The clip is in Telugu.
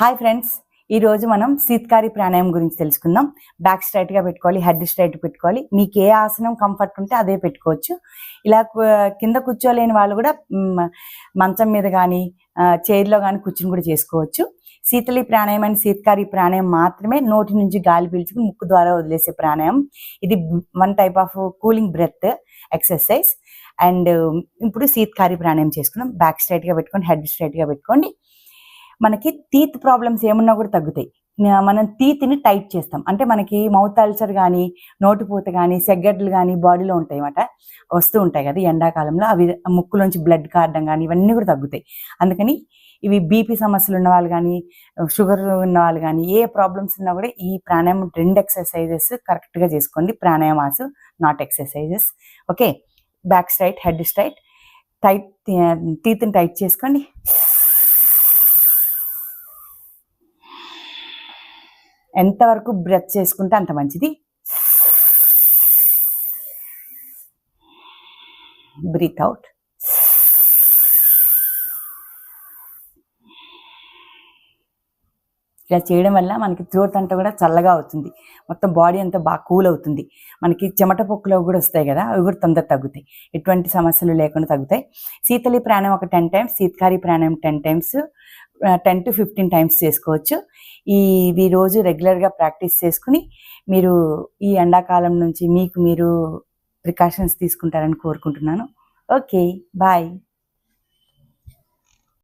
హాయ్ ఫ్రెండ్స్ ఈరోజు మనం సీత్కారి ప్రాణాయామం గురించి తెలుసుకుందాం. బ్యాక్ స్ట్రైట్గా పెట్టుకోవాలి హెడ్ స్ట్రైట్ పెట్టుకోవాలి. మీకు ఏ ఆసనం కంఫర్ట్ ఉంటే అదే పెట్టుకోవచ్చు. ఇలా కింద కూర్చోలేని వాళ్ళు కూడా మంచం మీద కానీ చైర్లో కానీ కూర్చుని కూడా చేసుకోవచ్చు. శీతలి ప్రాణాయామం అండ్ శీతకారి ప్రాణాయామం మాత్రమే నోటి నుంచి గాలి పీల్చుకుని ముక్కు ద్వారా వదిలేసే ప్రాణాయామం. ఇది one type of cooling breath exercise and ఇప్పుడు శీతకారి ప్రాణాయామం చేసుకుందాం. బ్యాక్ స్ట్రైట్గా పెట్టుకొని హెడ్ స్ట్రైట్గా పెట్టుకోండి. మనకి టీత్ ప్రాబ్లమ్స్ ఏమున్నా కూడా తగ్గుతాయి. మనం టీత్ని టైట్ చేస్తాం. అంటే మనకి మౌత్ అల్సర్ కానీ నోటిపూత కానీ సెగ్గడ్లు కానీ బాడీలో ఉంటాయి అన్నమాట వస్తూ ఉంటాయి కదా ఎండాకాలంలో. అవి ముక్కులోంచి బ్లడ్ కారడం కానీ ఇవన్నీ కూడా తగ్గుతాయి. అందుకని ఇవి బీపీ సమస్యలు ఉన్న వాళ్ళు కానీ షుగర్ ఉన్న వాళ్ళు కానీ ఏ ప్రాబ్లమ్స్ ఉన్నా కూడా ఈ ప్రాణాయామం రెండు ఎక్సర్సైజెస్ కరెక్ట్గా చేసుకోండి. Pranayamas not exercises okay back straight head straight tight టీత్ని tight చేసుకోండి. ఎంతవరకు బ్రెత్ చేసుకుంటే అంత మంచిది? Breathe out. ఇలా చేయడం వల్ల మనకి థ్రోట్ అంతా కూడా చల్లగా అవుతుంది. మొత్తం బాడీ అంతా బాగా కూల్ అవుతుంది. మనకి చెమట పొక్కులు కూడా వస్తాయి కదా అవి కూడా తొందర తగ్గుతాయి. ఎటువంటి సమస్యలు లేకుండా తగ్గుతాయి. శీతలి ప్రాణాయం ఒక టెన్ టైమ్స్ శీతకారి ప్రాణం ten times ten to fifteen times చేసుకోవచ్చు. ఈ ఇవి రోజు రెగ్యులర్గా ప్రాక్టీస్ చేసుకుని మీరు ఈ ఎండాకాలం నుంచి మీకు మీరు ప్రికాషన్స్ తీసుకుంటారని కోరుకుంటున్నాను. Okay bye